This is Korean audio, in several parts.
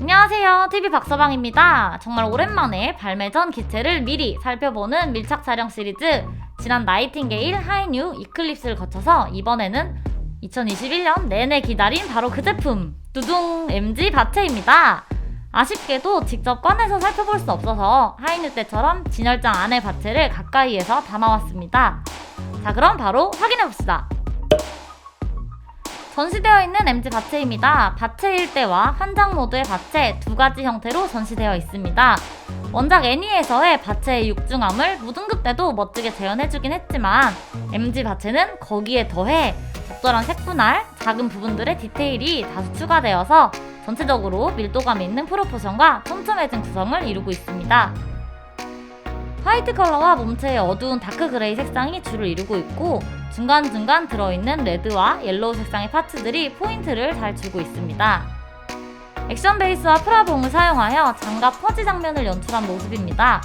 안녕하세요. TV 박서방입니다. 정말 오랜만에 발매 전 기체를 미리 살펴보는 밀착 촬영 시리즈 지난 나이팅게일 하이뉴 이클립스를 거쳐서 이번에는 2021년 내내 기다린 바로 그 제품 두둥 MG 바체입니다. 아쉽게도 직접 꺼내서 살펴볼 수 없어서 하이뉴 때처럼 진열장 안의 바체를 가까이에서 담아왔습니다. 자 그럼 바로 확인해봅시다. 전시되어 있는 MG 바체입니다. 바체 일대와 한장 모드의 바체 두 가지 형태로 전시되어 있습니다. 원작 애니에서의 바체의 육중함을 무등급 때도 멋지게 재현해주긴 했지만 MG 바체는 거기에 더해 적절한 색분할, 작은 부분들의 디테일이 다수 추가되어서 전체적으로 밀도감 있는 프로포션과 촘촘해진 구성을 이루고 있습니다. 화이트 컬러와 몸체의 어두운 다크 그레이 색상이 주를 이루고 있고 중간중간 들어있는 레드와 옐로우 색상의 파츠들이 포인트를 잘 주고 있습니다. 액션 베이스와 프라봉을 사용하여 장갑 퍼지 장면을 연출한 모습입니다.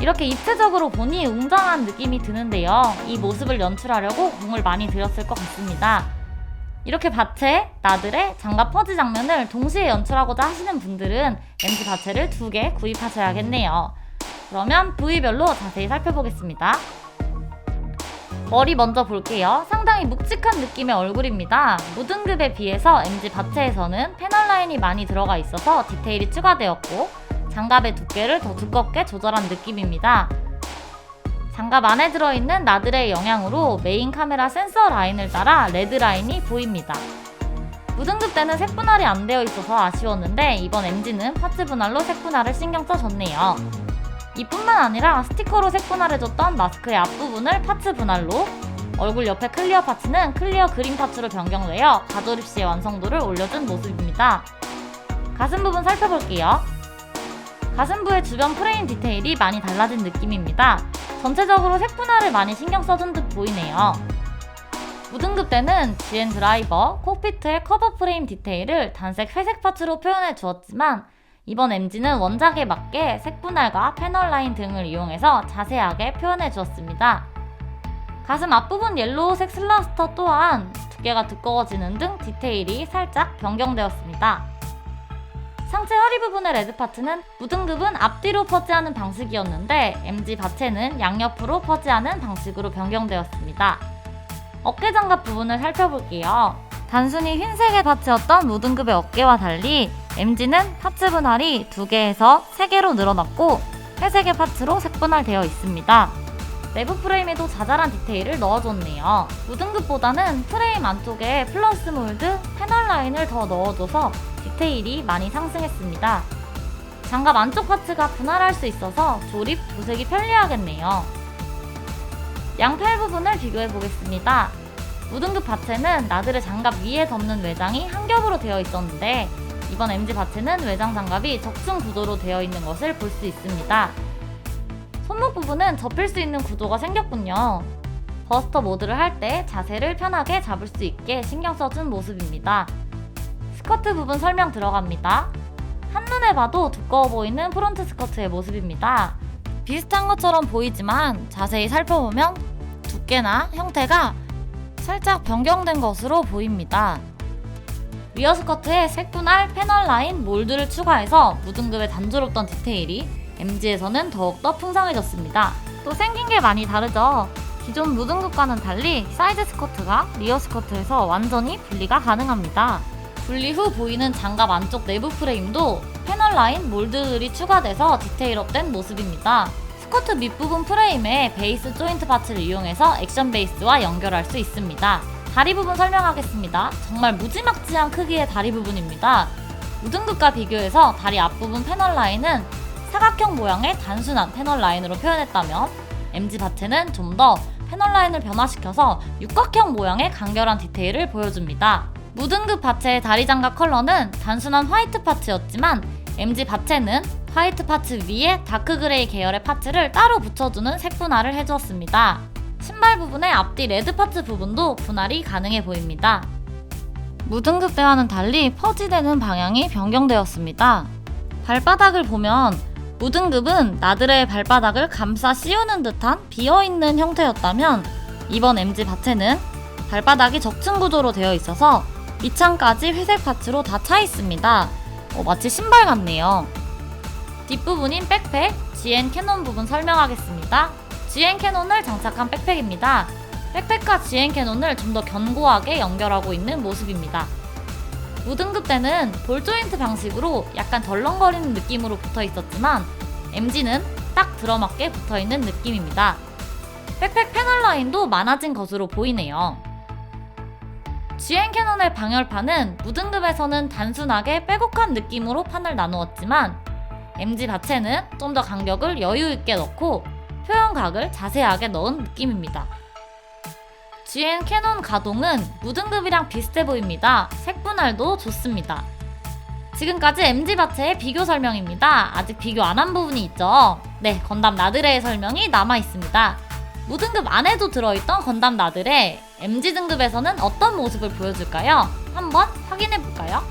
이렇게 입체적으로 보니 웅장한 느낌이 드는데요. 이 모습을 연출하려고 공을 많이 들였을 것 같습니다. 이렇게 바체, 나들의 장갑 퍼지 장면을 동시에 연출하고자 하시는 분들은 MG 바체를 두 개 구입하셔야겠네요. 그러면 부위별로 자세히 살펴보겠습니다. 머리 먼저 볼게요. 상당히 묵직한 느낌의 얼굴입니다. 무등급에 비해서 MG 바체에서는 패널 라인이 많이 들어가 있어서 디테일이 추가되었고 장갑의 두께를 더 두껍게 조절한 느낌입니다. 장갑 안에 들어있는 나들의 영향으로 메인 카메라 센서 라인을 따라 레드 라인이 보입니다. 무등급 때는 색 분할이 안 되어 있어서 아쉬웠는데 이번 MG는 파츠 분할로 색 분할을 신경 써줬네요. 이뿐만 아니라 스티커로 색분할해줬던 마스크의 앞부분을 파츠 분할로 얼굴 옆에 클리어 파츠는 클리어 그린 파츠로 변경되어 가조립 시의 완성도를 올려준 모습입니다. 가슴 부분 살펴볼게요. 가슴부의 주변 프레임 디테일이 많이 달라진 느낌입니다. 전체적으로 색분할을 많이 신경 써준 듯 보이네요. 무등급 때는 GN 드라이버, 콕피트의 커버 프레임 디테일을 단색 회색 파츠로 표현해 주었지만 이번 MG는 원작에 맞게 색분할과 패널 라인 등을 이용해서 자세하게 표현해 주었습니다. 가슴 앞부분 옐로우색 슬라스터 또한 두께가 두꺼워지는 등 디테일이 살짝 변경되었습니다. 상체 허리 부분의 레드 파트는 무등급은 앞뒤로 퍼지하는 방식이었는데 MG 바체는 양옆으로 퍼지하는 방식으로 변경되었습니다. 어깨 장갑 부분을 살펴볼게요. 단순히 흰색의 파츠였던 무등급의 어깨와 달리 MG는 파츠 분할이 2개에서 3개로 늘어났고 회색의 파츠로 색분할되어 있습니다. 내부 프레임에도 자잘한 디테일을 넣어줬네요. 무등급보다는 프레임 안쪽에 플러스 몰드, 패널 라인을 더 넣어줘서 디테일이 많이 상승했습니다. 장갑 안쪽 파츠가 분할할 수 있어서 조립, 도색이 편리하겠네요. 양팔 부분을 비교해 보겠습니다. 무등급 바체는 나들의 장갑 위에 덮는 외장이 한 겹으로 되어 있었는데 이번 MG 바체는 외장 장갑이 적중 구도로 되어 있는 것을 볼 수 있습니다. 손목 부분은 접힐 수 있는 구조가 생겼군요. 버스터 모드를 할 때 자세를 편하게 잡을 수 있게 신경 써준 모습입니다. 스커트 부분 설명 들어갑니다. 한눈에 봐도 두꺼워 보이는 프론트 스커트의 모습입니다. 비슷한 것처럼 보이지만 자세히 살펴보면 두께나 형태가 살짝 변경된 것으로 보입니다. 위어 스커트에 색분할, 패널 라인, 몰드를 추가해서 무등급의 단조롭던 디테일이 MG에서는 더욱더 풍성해졌습니다. 또 생긴 게 많이 다르죠? 기존 무등급과는 달리 사이드 스커트가 리어 스커트에서 완전히 분리가 가능합니다. 분리 후 보이는 장갑 안쪽 내부 프레임도 패널 라인, 몰드들이 추가돼서 디테일업된 모습입니다. 스커트 밑부분 프레임에 베이스 조인트 파츠를 이용해서 액션 베이스와 연결할 수 있습니다. 다리 부분 설명하겠습니다. 정말 무지막지한 크기의 다리 부분입니다. 무등급과 비교해서 다리 앞부분 패널 라인은 사각형 모양의 단순한 패널 라인으로 표현했다면 MG 바체는 좀 더 패널 라인을 변화시켜서 육각형 모양의 간결한 디테일을 보여줍니다. 무등급 바체의 다리 장갑 컬러는 단순한 화이트 파츠였지만 MG 바체는 화이트 파츠 위에 다크 그레이 계열의 파츠를 따로 붙여주는 색 분할을 해주었습니다. 신발 부분의 앞뒤 레드 파츠 부분도 분할이 가능해 보입니다. 무등급 때와는 달리 퍼지되는 방향이 변경되었습니다. 발바닥을 보면 무등급은 나들의 발바닥을 감싸 씌우는 듯한 비어있는 형태였다면 이번 MG 바체는 발바닥이 적층 구조로 되어 있어서 밑창까지 회색 파츠로 다 차 있습니다. 어, 마치 신발 같네요. 뒷부분인 백팩, GN 캐논 부분 설명하겠습니다. GN 캐논을 장착한 백팩입니다. 백팩과 GN 캐논을 좀 더 견고하게 연결하고 있는 모습입니다. 무등급 때는 볼 조인트 방식으로 약간 덜렁거리는 느낌으로 붙어 있었지만 MG는 딱 들어맞게 붙어 있는 느낌입니다. 백팩 패널 라인도 많아진 것으로 보이네요. GN 캐논의 방열판은 무등급에서는 단순하게 빼곡한 느낌으로 판을 나누었지만 MG 자체는 좀 더 간격을 여유 있게 넣고 표현각을 자세하게 넣은 느낌입니다. GN 캐논 가동은 무등급이랑 비슷해 보입니다. 색분할도 좋습니다. 지금까지 MG 바체의 비교 설명입니다. 아직 비교 안 한 부분이 있죠? 네, 건담 나드레의 설명이 남아 있습니다. 무등급 안에도 들어있던 건담 나드레 MG 등급에서는 어떤 모습을 보여줄까요? 한번 확인해 볼까요?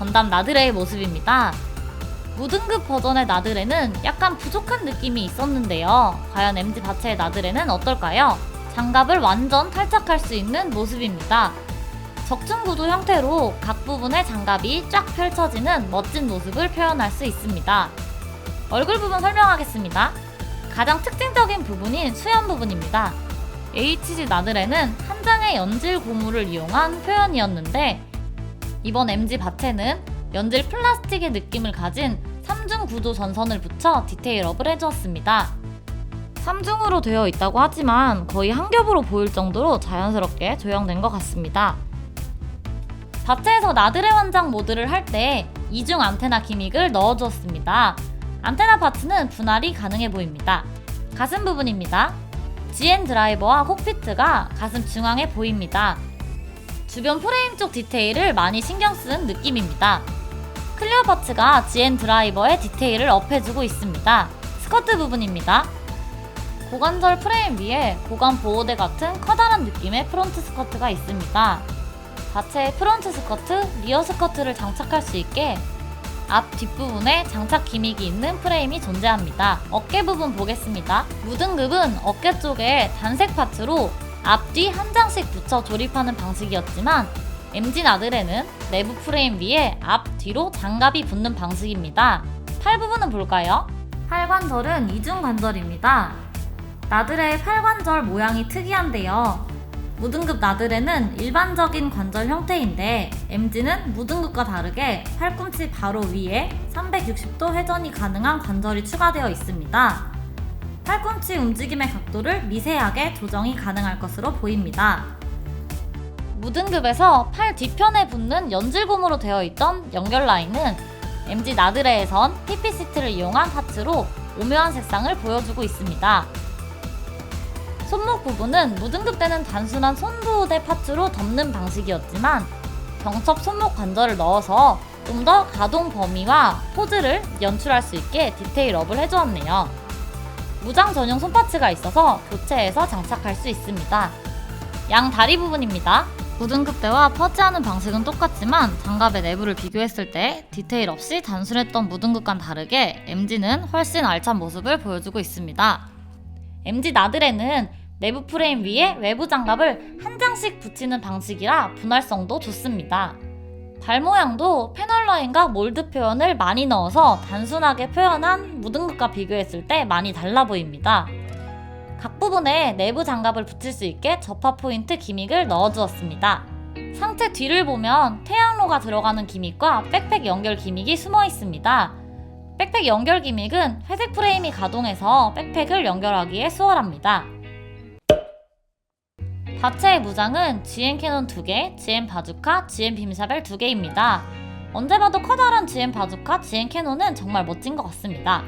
건담 나드레의 모습입니다. 무등급 버전의 나드레는 약간 부족한 느낌이 있었는데요. 과연 MG 자체의 나드레는 어떨까요? 장갑을 완전 탈착할 수 있는 모습입니다. 적층 구도 형태로 각 부분의 장갑이 쫙 펼쳐지는 멋진 모습을 표현할 수 있습니다. 얼굴 부분 설명하겠습니다. 가장 특징적인 부분인 수연 부분입니다. HG 나드레는 한 장의 연질 고무를 이용한 표현이었는데 이번 MG 바체는 연질 플라스틱의 느낌을 가진 3중 구조 전선을 붙여 디테일업을 해주었습니다. 3중으로 되어 있다고 하지만 거의 한 겹으로 보일 정도로 자연스럽게 조형된 것 같습니다. 바체에서 나드레 원장 모드를 할때 이중 안테나 기믹을 넣어주었습니다. 안테나 파츠는 분할이 가능해 보입니다. 가슴 부분입니다. GN 드라이버와 콕피트가 가슴 중앙에 보입니다. 주변 프레임 쪽 디테일을 많이 신경 쓴 느낌입니다. 클리어 파츠가 GN 드라이버의 디테일을 업해주고 있습니다. 스커트 부분입니다. 고관절 프레임 위에 고관 보호대 같은 커다란 느낌의 프론트 스커트가 있습니다. 자체의 프론트 스커트, 리어 스커트를 장착할 수 있게 앞 뒷부분에 장착 기믹이 있는 프레임이 존재합니다. 어깨 부분 보겠습니다. 무등급은 어깨 쪽에 단색 파츠로 앞뒤 한 장씩 붙여 조립하는 방식이었지만 MG 나들에는 내부 프레임 위에 앞, 뒤로 장갑이 붙는 방식입니다. 팔 부분은 볼까요? 팔관절은 이중 관절입니다. 나들의 팔관절 모양이 특이한데요. 무등급 나들에는 일반적인 관절 형태인데 MG는 무등급과 다르게 팔꿈치 바로 위에 360도 회전이 가능한 관절이 추가되어 있습니다. 팔꿈치 움직임의 각도를 미세하게 조정이 가능할 것으로 보입니다. 무등급에서 팔 뒤편에 붙는 연질고무로 되어 있던 연결 라인은 MG 나드레에선 PP 시트를 이용한 파츠로 오묘한 색상을 보여주고 있습니다. 손목 부분은 무등급 때는 단순한 손보호대 파츠로 덮는 방식이었지만 경첩 손목 관절을 넣어서 좀 더 가동 범위와 포즈를 연출할 수 있게 디테일업을 해주었네요. 무장 전용 손파츠가 있어서 교체해서 장착할 수 있습니다. 양 다리 부분입니다. 무등급 때와 퍼지하는 방식은 똑같지만 장갑의 내부를 비교했을 때 디테일 없이 단순했던 무등급과는 다르게 MG는 훨씬 알찬 모습을 보여주고 있습니다. MG 나들에는 내부 프레임 위에 외부 장갑을 한 장씩 붙이는 방식이라 분할성도 좋습니다. 발 모양도 패널 라인과 몰드 표현을 많이 넣어서 단순하게 표현한 무등급과 비교했을 때 많이 달라 보입니다. 각 부분에 내부 장갑을 붙일 수 있게 접합 포인트 기믹을 넣어주었습니다. 상체 뒤를 보면 태양로가 들어가는 기믹과 백팩 연결 기믹이 숨어 있습니다. 백팩 연결 기믹은 회색 프레임이 가동해서 백팩을 연결하기에 수월합니다. 자체의 무장은 GN 캐논 2개, GN 바주카, GN 빔샤벨 2개입니다. 언제 봐도 커다란 GN 바주카, GN 캐논은 정말 멋진 것 같습니다.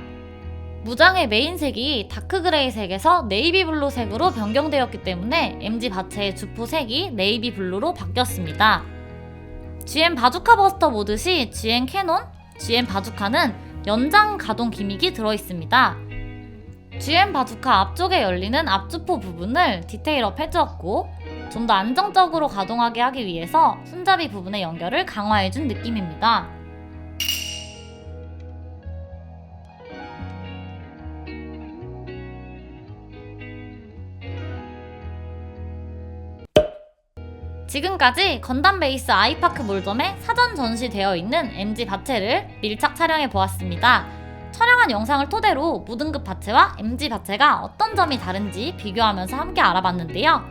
무장의 메인색이 다크그레이 색에서 네이비 블루 색으로 변경되었기 때문에 MG 바체의 주포 색이 네이비 블루로 바뀌었습니다. GN 바주카 버스터 모드 시 GN 캐논, GN 바주카는 연장 가동 기믹이 들어있습니다. GM 바주카 앞쪽에 열리는 앞주포 부분을 디테일업 해주었고 좀 더 안정적으로 가동하게 하기 위해서 손잡이 부분의 연결을 강화해준 느낌입니다. 지금까지 건담 베이스 아이파크 몰점에 사전 전시되어 있는 MG 바체를 밀착 촬영해 보았습니다. 촬영한 영상을 토대로 무등급 바체와 MG 바체가 어떤 점이 다른지 비교하면서 함께 알아봤는데요.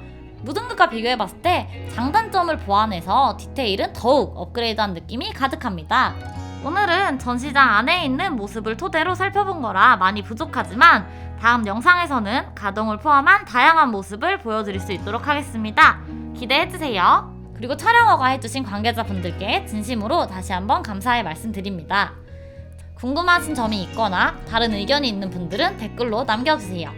무등급과 비교해봤을 때 장단점을 보완해서 디테일은 더욱 업그레이드한 느낌이 가득합니다. 오늘은 전시장 안에 있는 모습을 토대로 살펴본 거라 많이 부족하지만 다음 영상에서는 가동을 포함한 다양한 모습을 보여드릴 수 있도록 하겠습니다. 기대해주세요. 그리고 촬영 허가 해주신 관계자분들께 진심으로 다시 한번 감사의 말씀드립니다. 궁금하신 점이 있거나 다른 의견이 있는 분들은 댓글로 남겨주세요.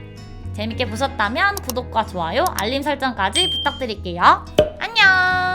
재밌게 보셨다면 구독과 좋아요, 알림 설정까지 부탁드릴게요. 안녕!